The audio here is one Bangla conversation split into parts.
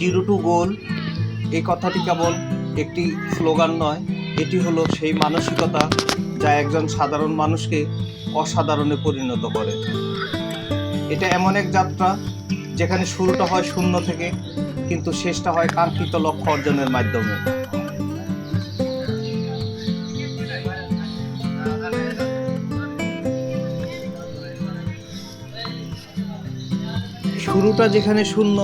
জিরো টু গোল এই কথাটি কেবল একটি স্লোগান নয়, এটি হলো সেই মানসিকতা যা একজন সাধারণ মানুষকে অসাধারণে পরিণত করে। এটা এমন এক যাত্রা যেখানে শুরুটা হয় শূন্য থেকে, কিন্তু শেষটা হয় কাঙ্ক্ষিত লক্ষ্য অর্জনের মাধ্যমে। শুরুটা যেখানে শূন্য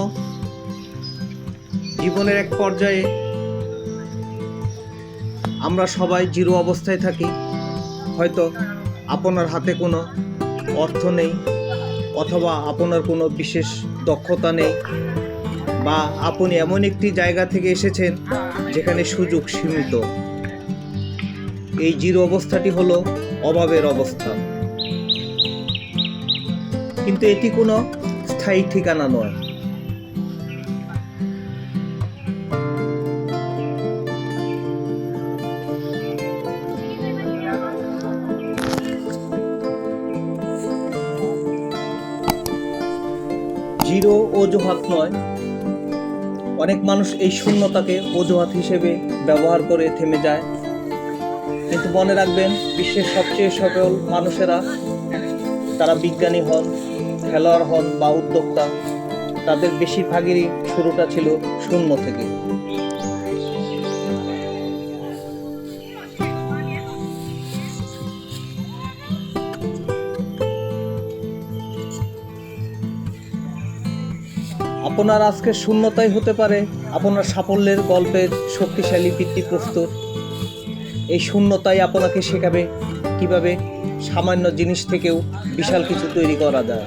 জীবনের এক পর্যায়ে আমরা সবাই জিরো অবস্থায় থাকি। হয়তো আপনার হাতে কোনো অর্থ নেই, অথবা আপনার কোনো বিশেষ দক্ষতা নেই, বা আপনি এমন একটি জায়গা থেকে এসেছেন যেখানে সুযোগ সীমিত। এই জিরো অবস্থাটি হলো অভাবের অবস্থা। কিন্তু এটি কোনো স্থায়ী ঠিকানা নয়। জিরো অজুহাত নয়। অনেক মানুষ এই শূন্যতাকে অজুহাত হিসেবে ব্যবহার করে থেমে যায়। কিন্তু মনে রাখবেন, বিশ্বের সবচেয়ে সফল মানুষেরা তারা বিজ্ঞানী হন, খেলোয়াড় হন বা উদ্যোক্তা, তাদের বেশিরভাগেরই শুরুটা ছিল শূন্য থেকে। আপনার আজকের শূন্যতাই হতে পারে। আপনার সাফল্যের গল্পের শক্তিশালী ভিত্তিপ্রস্তর এই শূন্যতাই আপনাকে শেখাবে কীভাবে সামান্য জিনিস থেকেও বিশাল কিছু তৈরি করা যায়।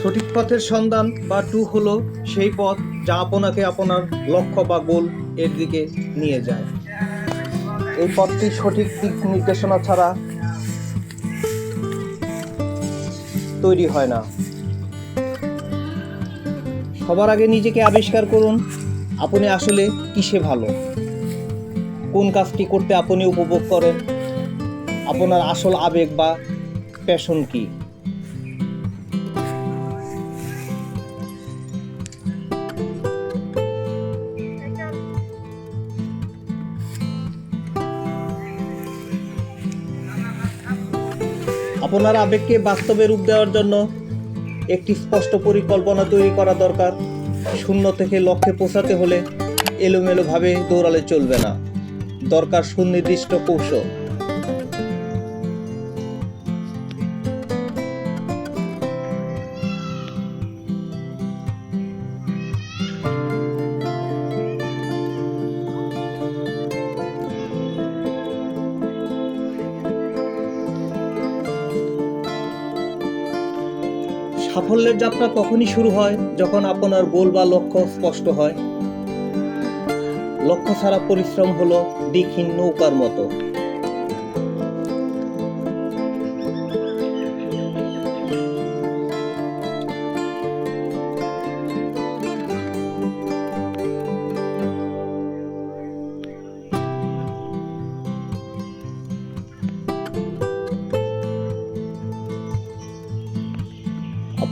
সঠিক পথের সন্ধান বা টু হলো সেই পথ যা আপনাকে আপনার লক্ষ্য বা গোল এর দিকে নিয়ে যায়। এই পথটি সঠিক দিক নির্দেশনা ছাড়া তৈরি হয় না। সবার আগে নিজেকে আবিষ্কার করুন, আপনি আসলে কিসে ভালো? কোন কাজটি করতে আপনি উপভোগ করেন? আপনার আসল আবেগ বা প্যাশন কি? আপনার আবেগকে বাস্তবে রূপ দেওয়ার জন্য একটি স্পষ্ট পরিকল্পনা তৈরি করা দরকার। শূন্য থেকে লক্ষ্যে পৌঁছাতে হলে এলোমেলোভাবে দৌড়ালে চলবে না। দরকার সুনির্দিষ্ট কৌশল। সাফল্যের যাত্রা তখনই শুরু হয় যখন আপনার গোল বা লক্ষ্য স্পষ্ট হয়। লক্ষ্য ছাড়া পরিশ্রম হলো দিকহীন নৌকার মতো।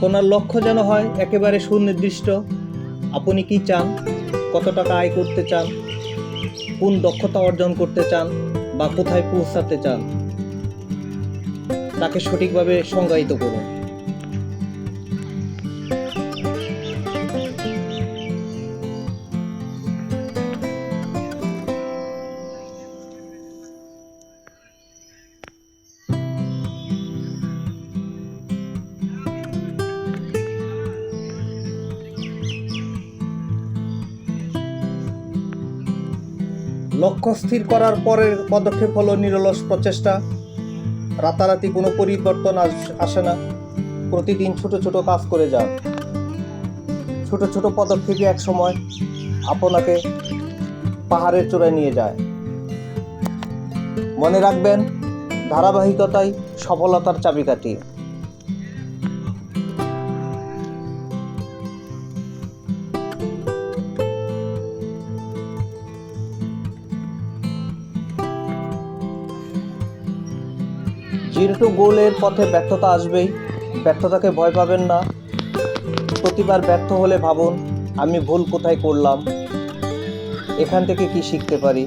আপনার লক্ষ্য যেন হয় একেবারে সুনির্দিষ্ট। আপনি কি চান? কত টাকা আয় করতে চান? কোন দক্ষতা অর্জন করতে চান? বা কোথায় পৌঁছাতে চান? তাকে সঠিকভাবে সংজ্ঞায়িত করুন। লক্ষ্য স্থির করার পরের পদক্ষেপ হলো নিরলস প্রচেষ্টা। রাতারাতি কোনো পরিবর্তন আস- না। প্রতিদিন ছোট ছোট কাজ করে যান। ছোট ছোট পদক্ষেপে এক সময় আপনাকে পাহাড়ের চূড়ায় নিয়ে যায়। মনে রাখবেন, ধারাবাহিকতাই সফলতার চাবিকাঠি। জিরো টু গোলের পথে ব্যর্থতা আসবেই। ব্যর্থতাকে ভয় পাবেন না। প্রতিবার ব্যর্থ হলে ভাবুন, আমি ভুল কোথায় করলাম? এখান থেকে কি শিখতে পারি?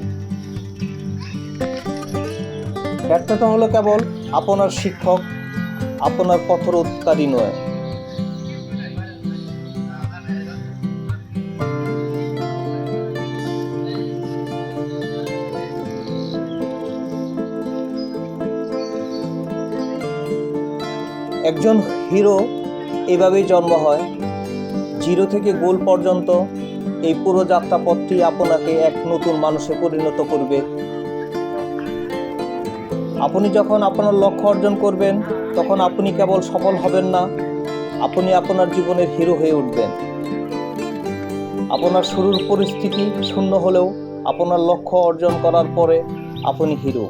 ব্যর্থতা হলো কেবল আপনার শিক্ষক, আপনার পথরোধকারী নয়। একজন হিরো এভাবেই জন্ম হয়। জিরো থেকে গোল পর্যন্ত এই পুরো যাত্রাপথটি আপনাকে এক নতুন মানুষে পরিণত করবে। আপনি যখন আপনার লক্ষ্য অর্জন করবেন, তখন আপনি কেবল সফল হবেন না, আপনি আপনার জীবনের হিরো হয়ে উঠবেন। আপনার শুরুর পরিস্থিতি শূন্য হলেও আপনার লক্ষ্য অর্জন করার পরে আপনি হিরো।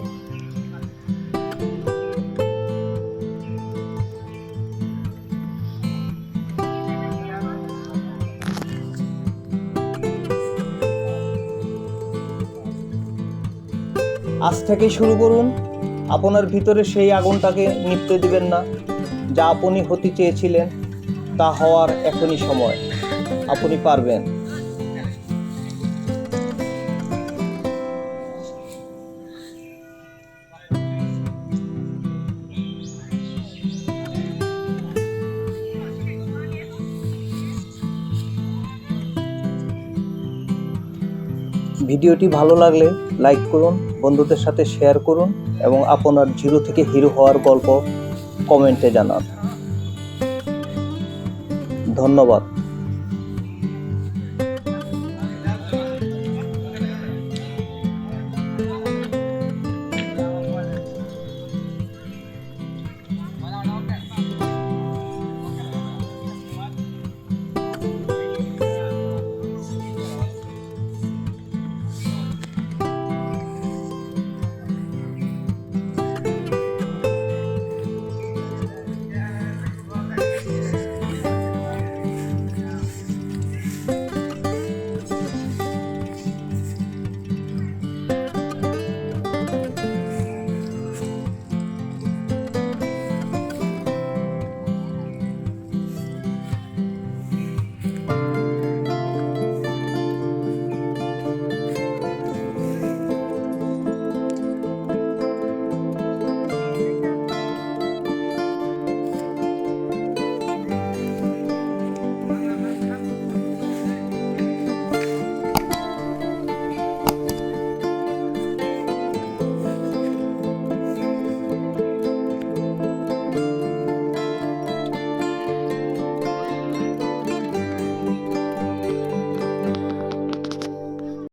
আজ থেকেই শুরু করুন। আপনার ভিতরে সেই আগুনটাকে নিভতে দিবেন না। যা আপনি হতে চেয়েছিলেন, তা হওয়ার এখনই সময়। আপনি পারবেন। ভিডিওটি ভালো লাগলে লাইক করুন। বন্ধুদের সাথে শেয়ার করুন এবং আপনার জিরো থেকে হিরো হওয়ার গল্প কমেন্টে জানান। ধন্যবাদ।